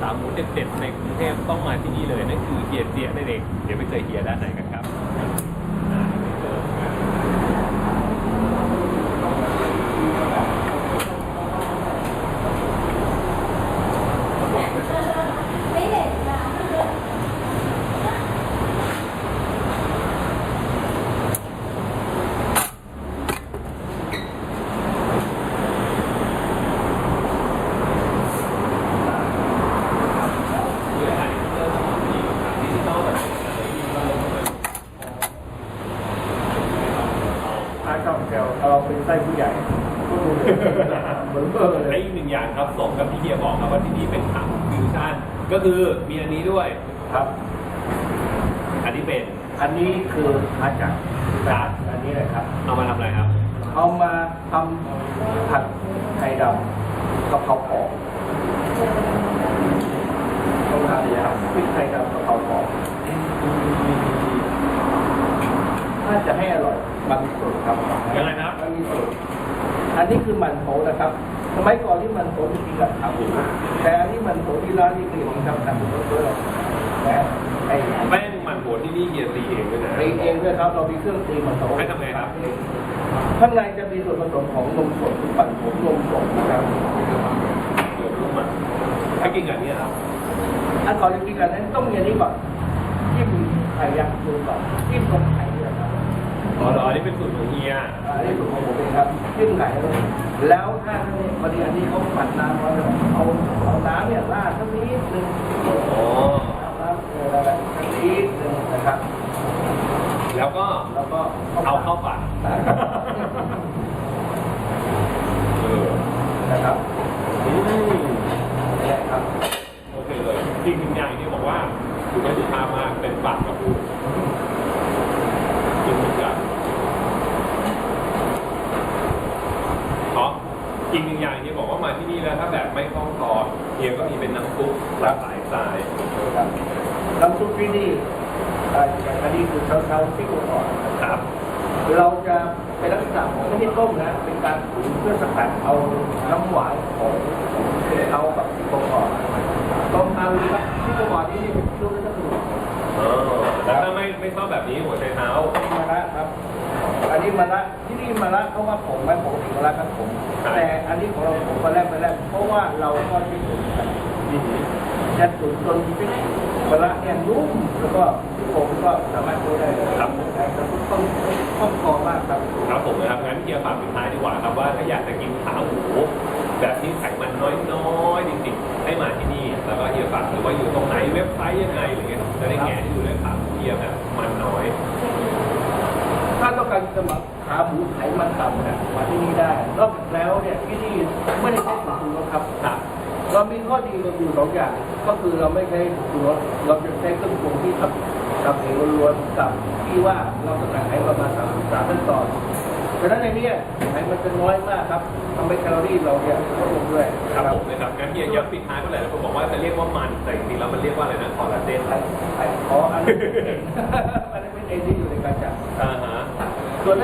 ขาหมูเด็ดๆในกรุงเทพต้องมาที่นี่เลยนั่นคือเฮียเจียนั่นเองเดี๋ยวไปเจอเฮียด้านในกันครับอ่าไปเจอกัน ไม่เห็นนะ คืออันนี้เริ่มมีดิจิตอลแบบนี้ ถ้าช่องแถว เอาเป็นไส้ผู้ใหญ่ก็ดูเหมือนเบอร์เลและยอีกหนึ่งอย่างครับสมกับที่เฮียบอกครับว่าที่นี่เป็นถังฟิวชั่นก็คือมีอันนี้ด้วย ครับ อันนี้เป็นอันนี้คือมาจากร้านอันนี้เลยครับ เอามาทำอะไรครับ เอามาทำผัดไทยดำกะเพราหอมต้องทานเลยครับพริกไทยดำกะเพราหอม ถ้าจะให้อร่อยมันมีสูตรครับยังไงครับมันมีสูตรอันนี้คือมันโถนะครับสมัยก่อนที่มันโถจริงๆกับขาหมูแต่อันนี้มันโถที่ร้านนี่คือของทำขาหมูด้วยแต่ไอ้แป้งมันโหดที่นี่เฮียตีเองด้วยนะตีเองด้วยครับเรามีเครื่องตีมันโถให้ทำไงครับข้างในจะมีส่วนผสมของนมสดปั่นผงนมสดนะครับเดี๋ยวรู้มันถ้ากินกับอันนี้ครับอันก่อนจะกินกันนั้นต้องมีอันนี้ก่อนจิ้มไข่ยักษ์ดูก่อนจิ้มตรง นนี้เป็นสูตรของเฮียอันนี้สูตรของผมเองครับจิ้มไข่เลยแล้วถ้าพอดีอันนี้เขาปั่นน้ำไว้เอาเอาน้ำเนี่ยราดสักนิดนึงอ๋อน้ำเออแล้วก็สักนิดนึงนะครับ แล้วก็แล้วก็เอาเข้าปากนะครับเออนะครับอืมนี่แหละครับโอเคเลยจริงๆอย่างที่บอกว่าคุณไม่สุภาพมากเป็นปากกับพูกินเหมือนกันขอ อีกหนึ่งอย่างที่บอกว่ามาที่นี่แล้วถ้าแบบไม่คล่องคอเฮียก็มีเป็นน้ำซุปหลากหลายสายครับน้ำซุปที่นี่อ่าอันนี้คือเช้าๆที่ก่อนครับ เราจะเป็นลักษณะของไม่ใช่ต้มนะ เป็นการตุ๋นเพื่อสกัดเอาน้ำหวานของเขากับที่โคก่อนต้มเอาครับที่โคก่อนนี่เป็นช่วงที่จะตุ๋นอ๋อแต่ถ้าไม่ไม่ชอบแบบนี้หัวใจเท้ามะระครับ อันนี้มะระที่นี่ มะระเขาว่าผงไม้ผงถึงมะระครับผม แต่อันนี้ของเราผงมาแรกมาแรกเพราะว่าเราก็ที่ตุ๋นกันจะตุ๋นจนพริกมะระเนี่ยนุ่มแล้วก็ที่ผมก็สามารถดูได้เลยครับแต่ต้องต้องคอมากครับครับผมนะครับงั้นเฮียฝากปิดท้ายดีกว่าครับว่าถ้าอยากจะกินขาหมูแบบที่ไขมันน้อยๆจริงๆให้มาที่นี่แล้วก็เฮียฝากหรือว่าอยู่ตรงไหนเว็บไซต์ยังไงอะไรเงี้ยจะได้แง่ที่ดูเลยขาหมูเฮียแบบมันน้อยถ้าต้องการสมัคร ขาหมูไขมันต่ำเนี่ยมาที่นี่ได้นอกจากแล้วเนี่ยที่นี่ไม่ได้ใช้ผงชูรสครับครับเรามีข้อดีก็คือสองอย่างก็คือเราไม่ใช้ผงชูรสเราจะใช้เครื่องปรุงที่ทำทำเองล้วนๆกับที่ว่าเราสกัดไขประมาณสามสามขั้นตอนเพราะฉะนั้นในเนี้ไขมันจะน้อยมากครับทำให้แคลอรี่เราเนี่ยลดลงด้วยครับผมนะครับงั้นเฮียย้ำปิดท้ายเมื่อไหร่แล้วผมบอกว่าจะเรียกว่ามันแต่จริงๆแล้วมันเรียกว่าอะไรนะคอลลาเจนไขไขขออันนี้นอันนี้เป็นเองที่อยู่ในการจัดอ่าฮะ ส่วน